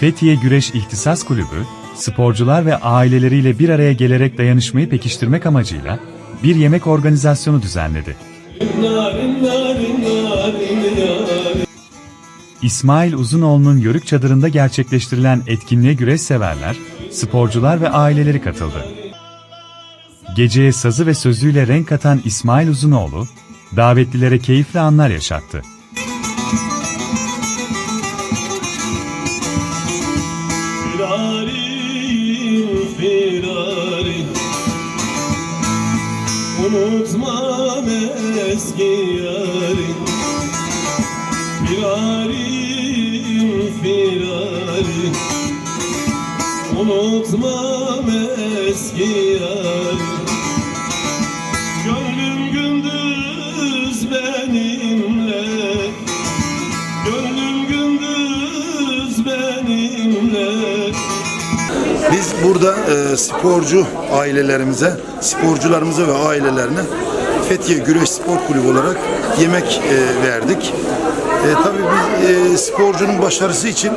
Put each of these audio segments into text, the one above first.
Fethiye Güreş İhtisas Kulübü, sporcular ve aileleriyle bir araya gelerek dayanışmayı pekiştirmek amacıyla bir yemek organizasyonu düzenledi. İsmail Uzunoğlu'nun Yörük Çadırı'nda gerçekleştirilen etkinliğe güreş severler, sporcular ve aileleri katıldı. Geceye sazı ve sözüyle renk katan İsmail Uzunoğlu, davetlilere keyifli anlar yaşattı. Unutmam eski yarim. Firarim firarim Unutmam eski yarim. Gönlüm gündüz benimle. Gönlüm gündüz benimle Biz burada e, sporcu ailelerimize, sporcularımıza ve ailelerine Fethiye Güreş Spor Kulübü olarak yemek e, verdik. E, tabii biz e, sporcunun başarısı için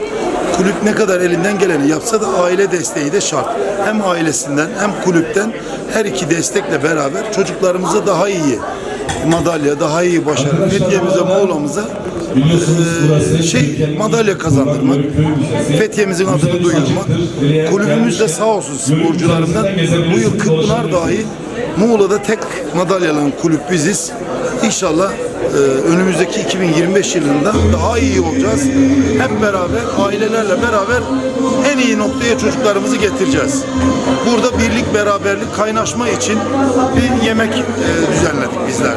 kulüp ne kadar elinden geleni yapsa da aile desteği de şart. Hem ailesinden hem kulüpten her iki destekle beraber çocuklarımıza daha iyi madalya, daha iyi başarı, Fethiye'mize, Muğla'mıza e, şey madalya kazandırmak, Fethiye'mizin adını duyurmak. Kulübümüz de sağ olsun sporcularından bu yıl Kıpınar dahi Muğla'da tek madalyalan kulüp biziz. İnşallah e, ee, önümüzdeki 2025 yılında daha iyi olacağız. Hep beraber ailelerle beraber en iyi noktaya çocuklarımızı getireceğiz. Burada birlik beraberlik kaynaşma için bir yemek e, düzenledik bizler.